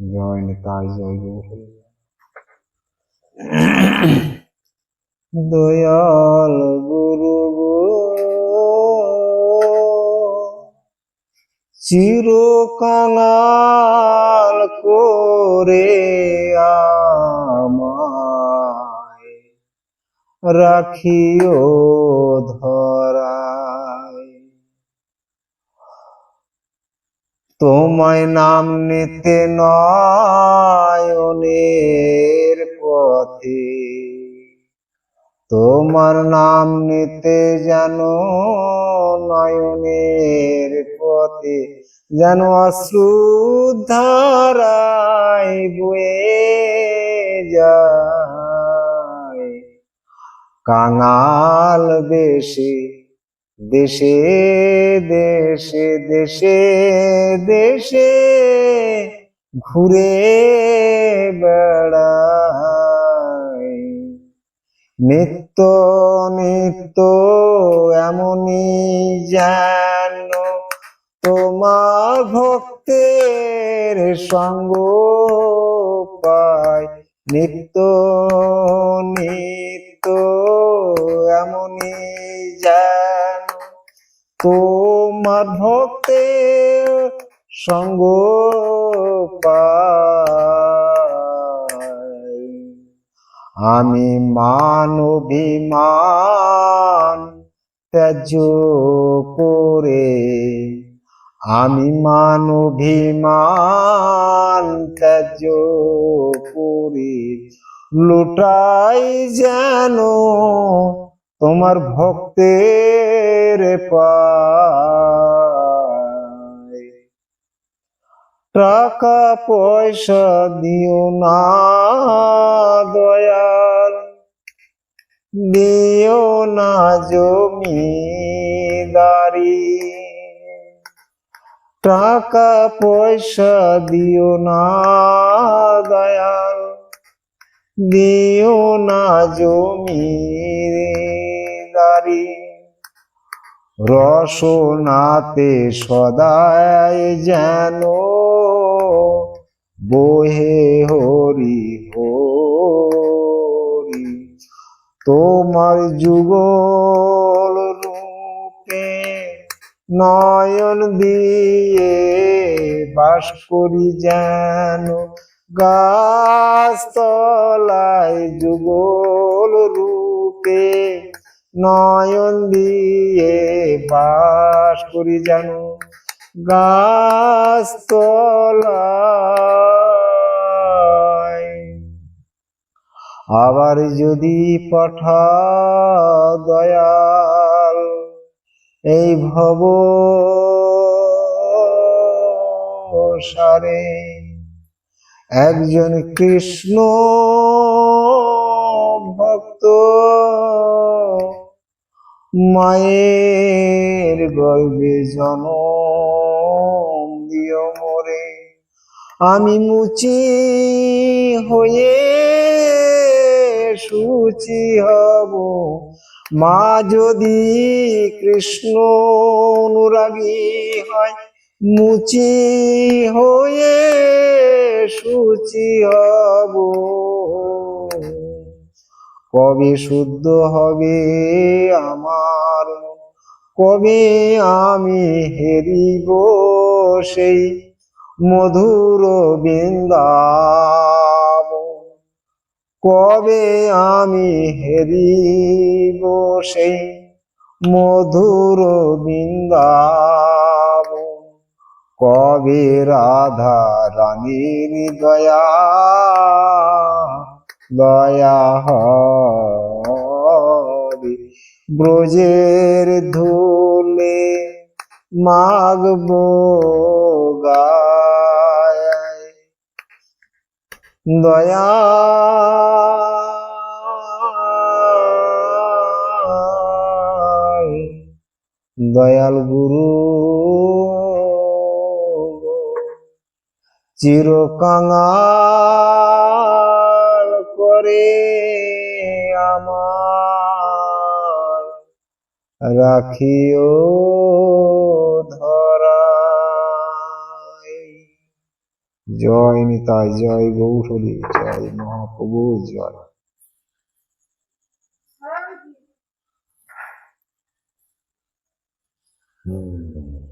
নিতাই জয় গৌর দয়াল গুরু গো চির কাঙাল করে আমায় রাখিও ধরায় তোমায় নাম নিতে নয়নের পথে। তোমার নাম নিতে জানো নয়নের পথে, যেন অশ্রু ধারায় বয়ে যায়। কাঙাল বেশে দেশে দেশে দেশে দেশে ঘুরে বেড়ায় নিত্য নিত্য এমনই যেন তোমার ভক্তের সঙ্গ পায় নিত্য নিত্য এমনই তোমার ভক্তের সঙ্গ আমি মান অভিমান ত্যায্য করে, আমি মান অভিমান ত্যায্য করি, লুটাই যেন তোমার ভক্তের টাকা পয়সা দিও না, দয়াল। দিও না জমি জমিদারি। টাকা পয়সা দিও না, দয়াল। দিও না জমিদারি রসনাতে সদায় যেন বহে হরি হরি। তোমার যুগল রূপে নয়ন দিয়ে বাস করি যেন। গাছতলায় যুগল রূপে নয়ন দিয়ে বাস করি যেন গাছতলায়। আবার যদি পাঠা দয়াল, এই ভব সারে। একজন কৃষ্ণ মায়ের গর্ভে জনম দিও আমি মুচি হয়ে সুচি হব। মা যদি কৃষ্ণ অনুরাগী হয়, মুচি হয়ে সুচি হব। কবে শুদ্ধ হবে আমার? কবে আমি হেরিব সেই মধুর বৃন্দাব কবে আমি হেরিব সেই মধুর বৃন্দাব কবে রাধা রানীর দয়া দয়া হবে ব্রজের ধুলে মাগবো গায়। দয়া দয়াল গুরু চির কাঙাল করে আমার। রাখিও ধরা জয় নিতাই জয় গৌরী জয় মহাপ্রভু জয়। হুম।